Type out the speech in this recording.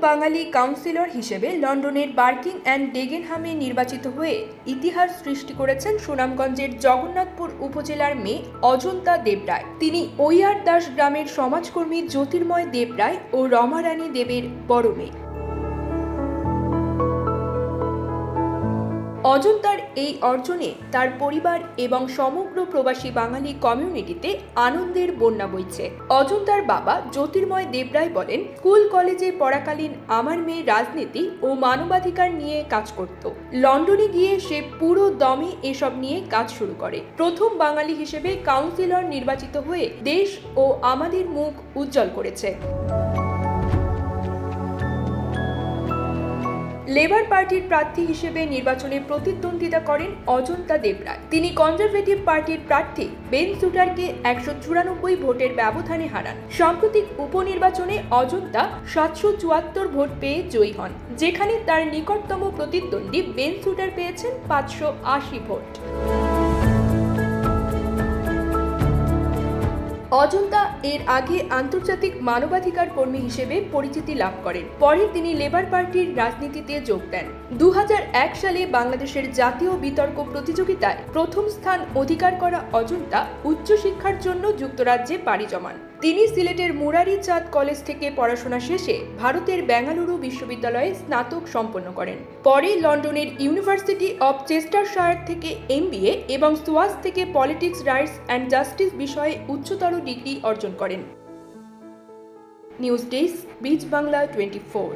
বাঙালি councillor হিসেবে লন্ডনের barking and ডেগেনহামে নির্বাচিত হয়ে ইতিহাস সৃষ্টি করেছেন সুনামগঞ্জের জগন্নাথপুর উপজেলার মেয়ে অজন্তা দেবরায়। তিনি ওইয়ার দাস গ্রামের সমাজকর্মী জ্যোতির্ময় দেবরায় ও রমারানী দেবের বড় মেয়ে। অজন্তার এই অর্জনে তার পরিবার এবং সমগ্র প্রবাসী বাঙালি কমিউনিটিতে আনন্দের বন্যা বইছে। অজন্তার বাবা জ্যোতির্ময় দেবরায় বলেন, স্কুল, কলেজে পড়াকালীন আমার মেয়ে রাজনীতি ও মানবাধিকার নিয়ে কাজ করত। লন্ডনে গিয়ে সে পুরো দমে এসব নিয়ে কাজ শুরু করে। প্রথম বাঙালি হিসেবে কাউন্সিলর নির্বাচিত হয়ে দেশ ও আমাদের মুখ উজ্জ্বল করেছে। লেবার পার্টির প্রার্থী হিসেবে নির্বাচনে প্রতিদ্বন্দ্বিতা করেন অজন্তা দেবরায়। তিনি কনজারভেটিভ পার্টির প্রার্থী বেন সুটারকে একশো চুরানব্বই ভোটের ব্যবধানে হারান। সাম্প্রতিক উপনির্বাচনে অজন্তা সাতশো চুয়াত্তর ভোট পেয়ে জয়ী হন, যেখানে তার নিকটতম প্রতিদ্বন্দ্বী বেন সুটার পেয়েছেন পাঁচশো আশি ভোট। অজন্তা এর আগে আন্তর্জাতিক মানবাধিকার কর্মী হিসেবে পরিচিতি লাভ করেন। পরে তিনি লেবার পার্টির রাজনীতিতে যোগ দেন। দু হাজার এক সালে বাংলাদেশের জাতীয় বিতর্ক প্রতিযোগিতায় প্রথম স্থান অধিকার করা অজন্তা উচ্চশিক্ষার জন্য যুক্তরাজ্যে পাড়ি জমান। তিনি সিলেটের মুরারি চাঁদ কলেজ থেকে পড়াশোনা শেষে ভারতের বেঙ্গালুরু বিশ্ববিদ্যালয়ে স্নাতক সম্পন্ন করেন। পরে লন্ডনের ইউনিভার্সিটি অব চেস্টারশায়ার থেকে এমবিএ এবং সোয়াস থেকে পলিটিক্স, রাইটস অ্যান্ড জাস্টিস বিষয়ে উচ্চতর ডিগ্রি অর্জন করেন। নিউজ ডেস্ক বিচ বাংলা টোয়েন্টি ফোর।